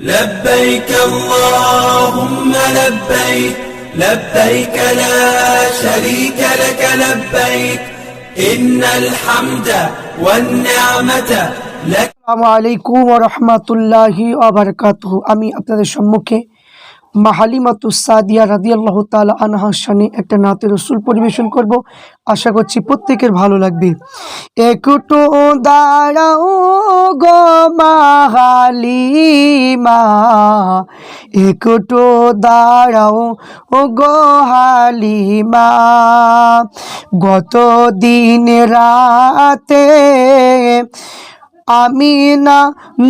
لبيك اللهم لبيك لبيك لا شريك لك لبيك إن الحمد والنعمة لك আসসালামু আলাইকুম রহমতুল্লাহি আবরকাত আমি আপনাদের সম্মুখে মাহালিমাতু সাদিয়া রাদিয়াল্লাহ তালা আনহার শানে একটা নাতে রসুল পরিবেশন করব। আশা করছি প্রত্যেকের ভালো লাগবে। একটু দাঁড়াও গো মাহালিমা, একটু দাঁড়াও ও গো হালিমা। গত দিন রাতে আমি না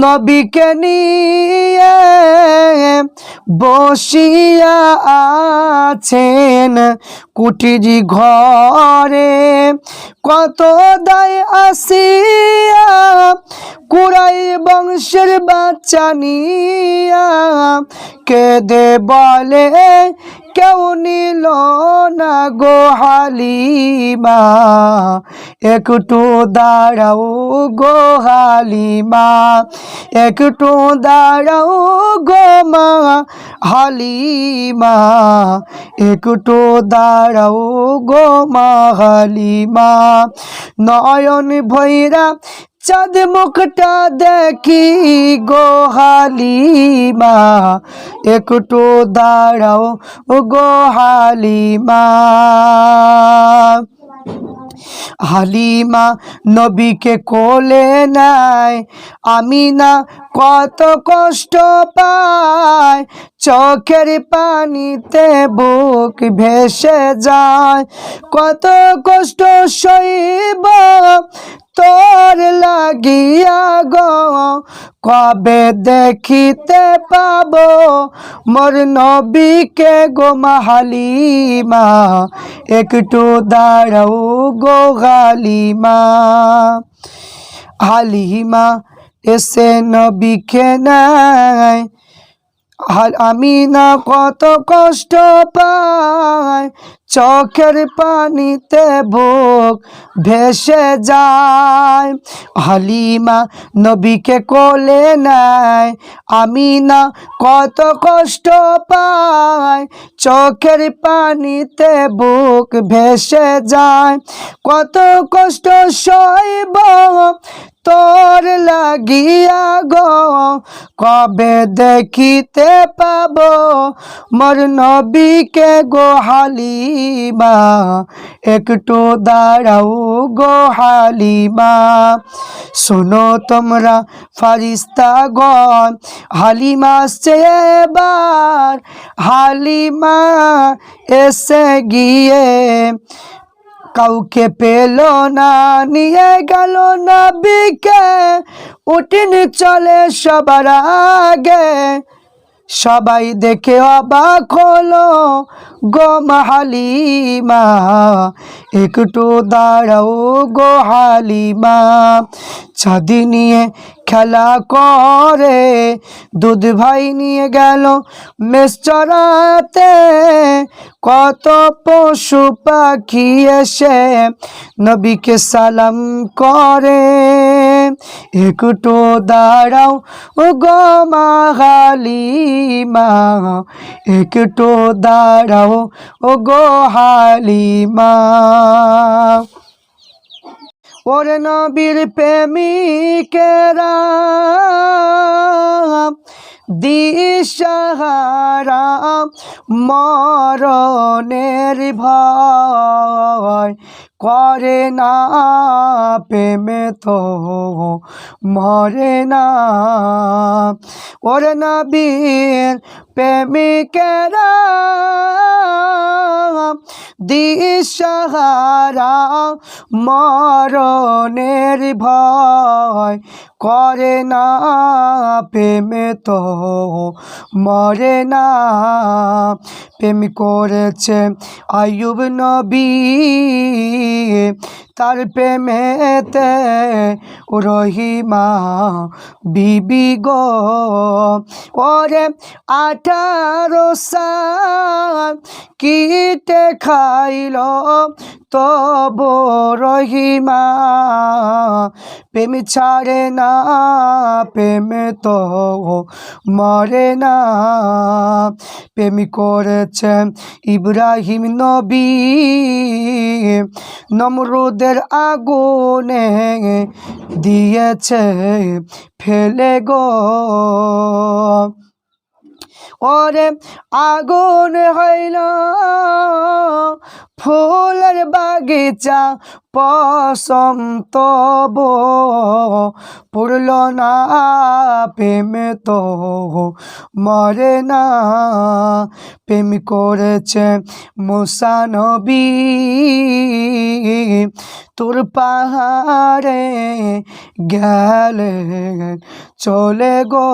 নবীকে নিয়ে বসিয়া আছেন কুটিরি ঘরে। কত দায় আসিয়া কুড়াই বংশের বাচ্চা নিয়া। কেদে বলে, কেউ নিল না গো হালিমা, একটু দাঁড়াও গো হালিমা, একটু দাঁড়াও গো মা হালিমা, একটু দাঁড়াও গো মা হালিমা। নয়ন ভৈরা চাঁদ মুখটা দেখি গো হালিমা। একটু দাঁড়াও গো হালিমা। হালিমা নবীকে কোলে নাই আমি না কত কষ্ট পায়, চোখের পানিতে বুক ভেসে যায়, কত কষ্ট সইব কবে দেখিতে পাবো? মোর নবীকে গো মাহালিমা, একটু দাঁড়াও গো হালিমা। হালিমা, এসে নবীকে আর আমি না কত কষ্ট পাই চোখের পানিতে বুক ভেসে যায়। হালিমা নবীকে কোলে নাই আমি না কত কষ্ট পাই চোখের পানিতে বুক ভেসে যায়, কত কষ্ট সইব তোর লাগিয়া গো। কবে দেখিতে পাব মোর নবীকে গো হালিমা, একটু দাঁড়াও গো হালিমা। শোনো তোমরা ফারিস্তাগণ, হালিমা আসছে এবার, হালিমা এসে গিয়ে কাউকে পেল না, নিয়ে গেল না বিকে উঠিন চলে সবার আগে। সবাই দেখে অবাক হলো, গো হালিমা একটু দাঁড়াও গো হালিমা ছাদি নিয়ে খেলা করে, দুধ ভাই নিয়ে গেল মেষ চড়াতে, কত পশু পাখি এসে নবীকে সালাম করে। একটু দাঁড়াও, ও গো হালিমা একটু দাঁড়াও, ও গো হালিমা ওরে নবীর প্রেমিকেরা, দিশাহারা মরণের ভয়। করে না প্রেমে তো মরে না। ওরে নবীর প্রেমিকেরা দিশাহারা মরণের ভয় করে না, প্রেমে তো মরে না। প্রেম করেছে আয়ুব নবী, তার প্রেমেতে রহিমা বিবি গো। ওরে আঠারো সাল কিটে খাইল তব রহিমা, প্রেম ছাড়ে না, প্রেম তো মরে না। প্রেম করেছেন ইব্রাহিম নবী, নমরুদের আগুনে দিয়েছে ফেলে গো। ওরে আগুন হইল বাগিচা পশম তব পুরল না প্রেম তো মরে না। প্রেম করেছে মুসানবী তোর পাহাড়ে গেলে চলে গো।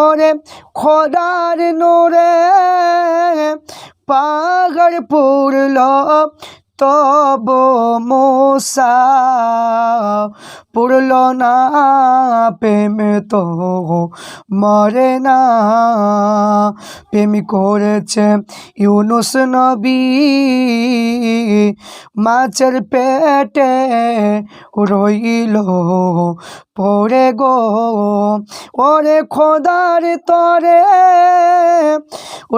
ওরে খোদার নোরে পাহাড় পড়ল তব মোসা পুরল না, প্রেম তো মরে না। প্রেম করেছে ইউনুস নবী, মাছের পেটে রইল পড়ে গো। ওরে খোদার তরে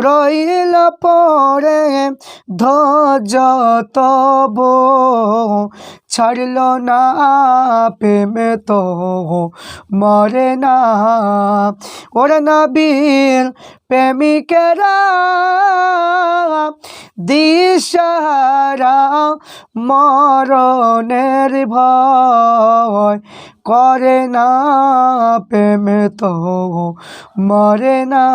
রইল পরে ধজ তব। ছাড়ল না প্রেমে তো মরে না। ওরে নবীর প্রেমিকেরা দিশারা মরণের ভয় করে না। প্রেমে তো মরে না।